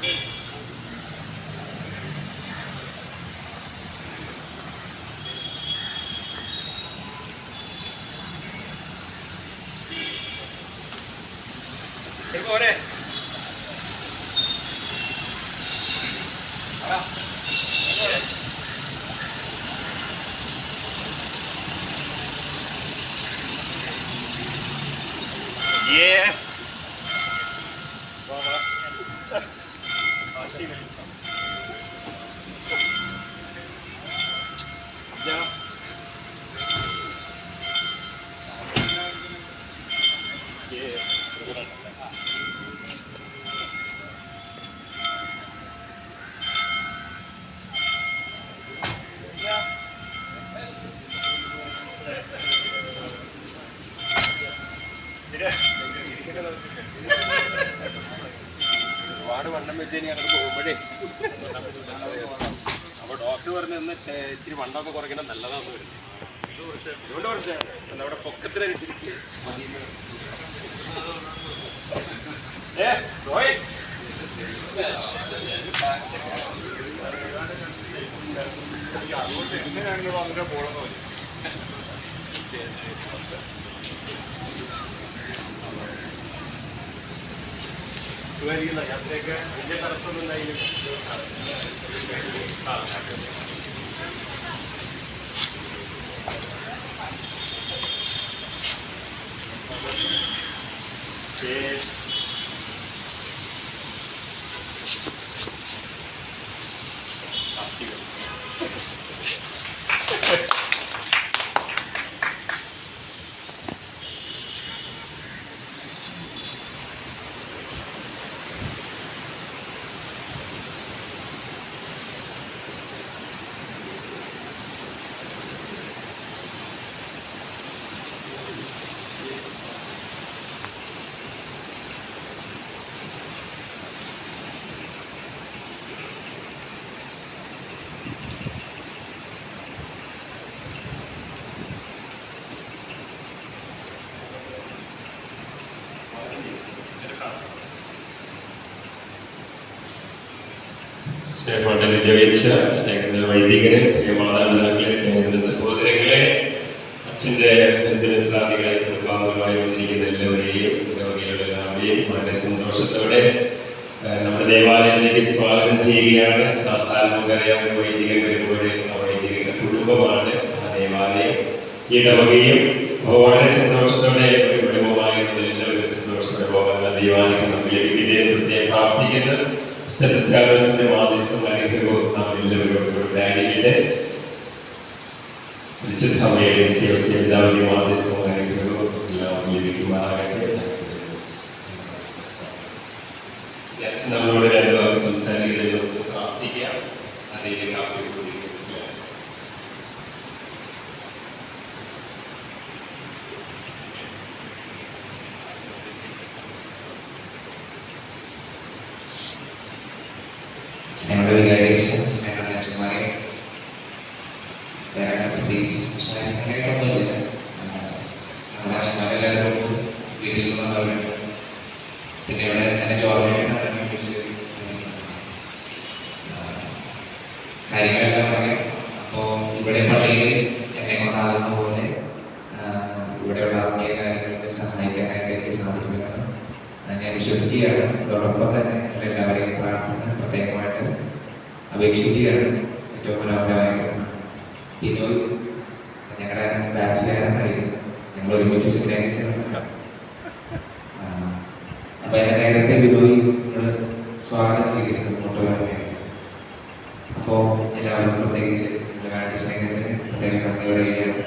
これあら ഒരുപാട് വണ്ണം വെച്ച് കഴിഞ്ഞാൽ അങ്ങോട്ട് പോകുമ്പോഴേ അപ്പൊ ഡോക്ടർ പറഞ്ഞു ഒന്ന് ശേ- ഇച്ചിരി വണ്ണമൊക്കെ കുറയ്ക്കണം നല്ലതാണെന്ന് വരുന്നത് അതുകൊണ്ട് കുറച്ചാണ് നമ്മുടെ പൊക്കത്തിനനുസരിച്ച് മതിയെന്ന്. Yes, Rohit. സുഖമായിരിക്കുന്ന യാത്രയൊക്കെ വലിയ തടസ്സമൊന്നും ഉണ്ടായില്ല ആ Yes. സ്നേഹമുണ്ട് നിജവീഴ്ച സ്നേഹത്തിന്റെ വൈദികരെ പ്രിയമാതാപിതാക്കളെ സ്നേഹത്തിന്റെ സഹോദരങ്ങളെ അച്ഛന്റെ ബന്ധുമിത്രാദികളെ കുടുംബാംഗങ്ങളായി വന്നിരിക്കുന്ന എല്ലാവരെയും രോഗികളുടെ എല്ലാവരെയും വളരെ സന്തോഷത്തോടെ നമ്മുടെ ദേവാലയത്തിലേക്ക് സ്വാഗതം ചെയ്യുകയാണ്. സാധാരണ നമുക്കറിയാം വൈദികൻ വരുമ്പോൾ ആ വൈദികന്റെ കുടുംബമാണ് ആ ദേവാലയം. ഇടവകയും അപ്പോൾ വളരെ സന്തോഷത്തോടെ ഒരു കുടുംബമായിട്ടുള്ള എല്ലാവരും സന്തോഷത്തോടെ പോകാനുള്ള ദൈവാലയം നമുക്ക് ലഭിക്കട്ടെ പ്രത്യേകം പ്രാർത്ഥിക്കുന്നു. സെബസ്ത്യാനോസിന്റെ മാധ്യസ്ഥം അനുഗ്രഹവും നാം എല്ലാവരും ഉണ്ടായിരിക്കട്ടെ വിശുദ്ധമയുടെ എല്ലാവരുടെയും മാധ്യസ്ഥം അനുഗ്രഹവും എല്ലാം ലഭിക്കുമാറാകട്ടെ നമ്മളോട് രണ്ടു വാക്ക് സംസാരിക്കുന്നത് നമുക്ക് പ്രാർത്ഥിക്കാം അതിലേക്ക് കാപ്പി സ്നേഹത്തെ വികാരിച്ച് സ്നേഹരാജകുമാരി വേറെ പ്രത്യേകിച്ച് സംസാരിക്കാനായിട്ടൊന്നുമില്ല നമ്മുടെ അച്ഛന്മാരെല്ലാവരും വീട്ടിൽ നിന്നുള്ളവരുണ്ട് പിന്നെ ഇവിടെ എന്നെ ജോർജായിട്ടാണ് കാര്യങ്ങളെല്ലാം അപ്പോൾ ഇവിടെ പള്ളിയിൽ എന്നെ കൊണ്ടാകുന്ന പോലെ ഇവിടെയുള്ള ആത്മീയ കാര്യങ്ങൾക്ക് സഹായിക്കാനായിട്ട് എനിക്ക് സാധിക്കുന്നു ഞാൻ വിശ്വസിക്കുകയാണ് അതോടൊപ്പം തന്നെ എല്ലാവരെയും പ്രാർത്ഥന പ്രത്യേകമായിട്ട് അപേക്ഷിക്കുകയാണ് ഏറ്റവും മനോഹരമായ ബിനോയ് ഞങ്ങളുടെ ബാച്ചിലായിരുന്നു ഞങ്ങൾ ഒരുമിച്ച് സ്നേഹിച്ചതാണ് അപ്പൊ എന്നെ നേരത്തെ ബിനോയ് സ്വാഗതം ചെയ്തിരുന്നു ഫോട്ടോഗ്രാഫിയായിട്ട് അപ്പോൾ എല്ലാവരും പ്രത്യേകിച്ച് കാണിച്ച സ്നേഹത്തിന് പ്രത്യേകം നന്ദി പറയുകയാണ്.